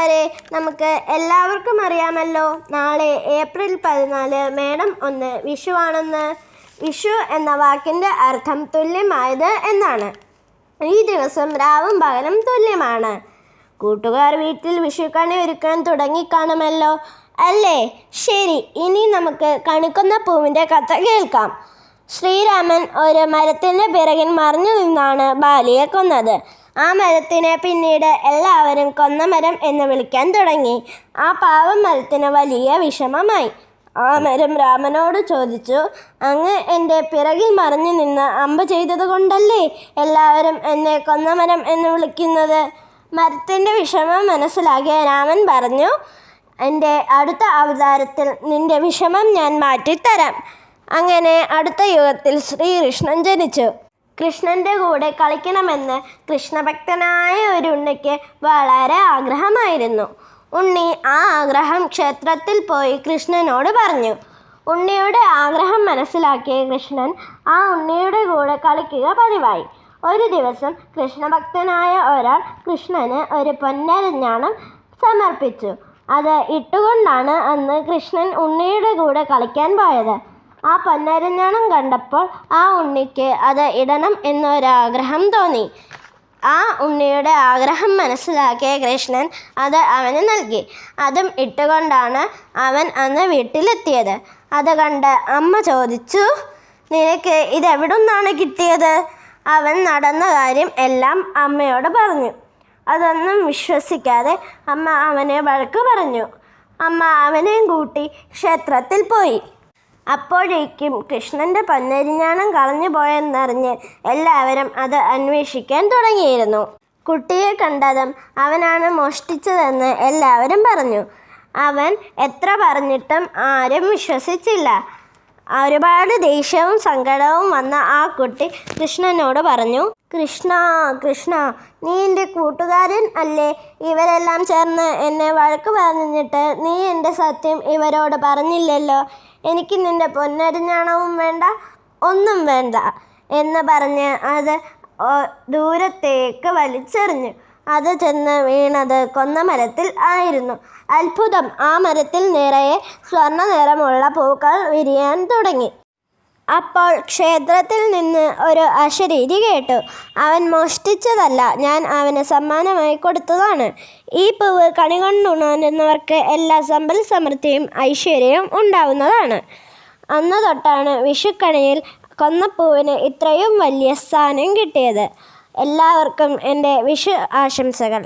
കൂട്ടുകാരെ നമുക്ക് എല്ലാവർക്കും അറിയാമല്ലോ. നാളെ ഏപ്രിൽ പതിനാല് മേടം ഒന്ന് വിഷുവാണെന്ന്. വിഷു എന്ന വാക്കിന്റെ അർത്ഥം തുല്യമായത് എന്നാണ്. ഈ ദിവസം രാവും പകലും തുല്യമാണ്. കൂട്ടുകാർ വീട്ടിൽ വിഷുക്കണി ഒരുക്കാൻ തുടങ്ങിക്കാണുമല്ലോ അല്ലേ? ശരി ഇനി നമുക്ക് കണിക്കുന്ന പൂവിന്റെ കഥ കേൾക്കാം. ശ്രീരാമൻ ഒരു മരത്തിന്റെ പിറകിൽ മറിഞ്ഞു നിന്നാണ് ബാലിയെ കൊന്നത്. ആ മരത്തിനെ പിന്നീട് എല്ലാവരും കൊന്നമരം എന്ന് വിളിക്കാൻ തുടങ്ങി. ആ പാവം മരത്തിന് വലിയ വിഷമമായി. ആ മരം രാമനോട് ചോദിച്ചു അങ്ങ് എന്റെ പിറകിൽ മറിഞ്ഞു നിന്ന് അമ്പ് ചെയ്തത് കൊണ്ടല്ലേ എല്ലാവരും എന്നെ കൊന്നമരം എന്ന് വിളിക്കുന്നത് മരത്തിന്റെ വിഷമം മനസ്സിലാക്കിയ രാമൻ പറഞ്ഞു എന്റെ അടുത്ത അവതാരത്തിൽ നിന്റെ വിഷമം ഞാൻ മാറ്റിത്തരാം അങ്ങനെ അടുത്ത യുഗത്തിൽ ശ്രീകൃഷ്ണൻ ജനിച്ചു. കൃഷ്ണന്റെ കൂടെ കളിക്കണമെന്ന് കൃഷ്ണഭക്തനായ ഒരു ഉണ്ണിക്ക് വളരെ ആഗ്രഹമായിരുന്നു. ഉണ്ണി ആ ആഗ്രഹം ക്ഷേത്രത്തിൽ പോയി കൃഷ്ണനോട് പറഞ്ഞു. ഉണ്ണിയുടെ ആഗ്രഹം മനസ്സിലാക്കിയ കൃഷ്ണൻ ആ ഉണ്ണിയുടെ കൂടെ കളിക്കുക പതിവായി. ഒരു ദിവസം കൃഷ്ണഭക്തനായ ഒരാൾ കൃഷ്ണന് ഒരു പൊന്നരഞ്ഞാണം സമർപ്പിച്ചു. അത് ഇട്ടുകൊണ്ടാണ് അന്ന് കൃഷ്ണൻ ഉണ്ണിയുടെ കൂടെ കളിക്കാൻ പോയത്. ആ പന്നരഞ്ഞാണം കണ്ടപ്പോൾ ആ ഉണ്ണിക്ക് അത് ഇടണം എന്നൊരാഗ്രഹം തോന്നി. ആ ഉണ്ണിയുടെ ആഗ്രഹം മനസ്സിലാക്കിയ കൃഷ്ണൻ അത് അവന് നൽകി. അതും ഇട്ടുകൊണ്ടാണ് അവൻ അന്ന് വീട്ടിലെത്തിയത്. അത് കണ്ട് അമ്മ ചോദിച്ചു നിനക്ക് ഇതെവിടുന്നാണ് കിട്ടിയത്? അവൻ നടന്ന കാര്യം എല്ലാം അമ്മയോട് പറഞ്ഞു. അതൊന്നും വിശ്വസിക്കാതെ അമ്മ അവനെ വഴക്ക് പറഞ്ഞു. അമ്മ അവനെയും കൂട്ടി ക്ഷേത്രത്തിൽ പോയി. അപ്പോഴേക്കും കൃഷ്ണന്റെ പൊന്നരിഞ്ഞാണം കളഞ്ഞു പോയെന്നറിഞ്ഞ് എല്ലാവരും അത് അന്വേഷിക്കാൻ തുടങ്ങിയിരുന്നു. കുട്ടിയെ കണ്ടതും അവനാണ് മോഷ്ടിച്ചതെന്ന് എല്ലാവരും പറഞ്ഞു. അവൻ എത്ര പറഞ്ഞിട്ടും ആരും വിശ്വസിച്ചില്ല. ഒരുപാട് ദേഷ്യവും സങ്കടവും വന്ന ആ കുട്ടി കൃഷ്ണനോട് പറഞ്ഞു കൃഷ്ണ കൃഷ്ണ നീ എന്റെ കൂട്ടുകാരൻ അല്ലേ? ഇവരെല്ലാം ചേർന്ന് എന്നെ വഴക്ക് പറഞ്ഞിട്ട് നീ എന്റെ സത്യം ഇവരോട് പറഞ്ഞില്ലല്ലോ. എനിക്ക് നിന്റെ പൊന്നരിഞ്ഞാണവും വേണ്ട ഒന്നും വേണ്ട എന്ന് പറഞ്ഞ് അത് ദൂരത്തേക്ക് വലിച്ചെറിഞ്ഞു. അത് ചെന്ന് വീണത് കൊന്ന മരത്തിൽ ആയിരുന്നു. അത്ഭുതം. ആ മരത്തിൽ നിറയെ സ്വർണ നിറമുള്ള പൂക്കൾ വിരിയാൻ തുടങ്ങി. അപ്പോൾ ക്ഷേത്രത്തിൽ നിന്ന് ഒരു അശരീരി കേട്ടു. അവൻ മോഷ്ടിച്ചതല്ല. ഞാൻ അവന് സമ്മാനമായി കൊടുത്തതാണ്. ഈ പൂവ് കണി കൊണ്ടുണരുന്നവർക്ക് എല്ലാ സമ്പൽ സമൃദ്ധിയും ഐശ്വര്യവും ഉണ്ടാവുന്നതാണ്. അന്ന് തൊട്ടാണ് വിഷുക്കണിയിൽ കൊന്നപ്പൂവിന് ഇത്രയും വലിയ സ്ഥാനം കിട്ടിയത്. എല്ലാവർക്കും എന്റെ വിഷു ആശംസകൾ.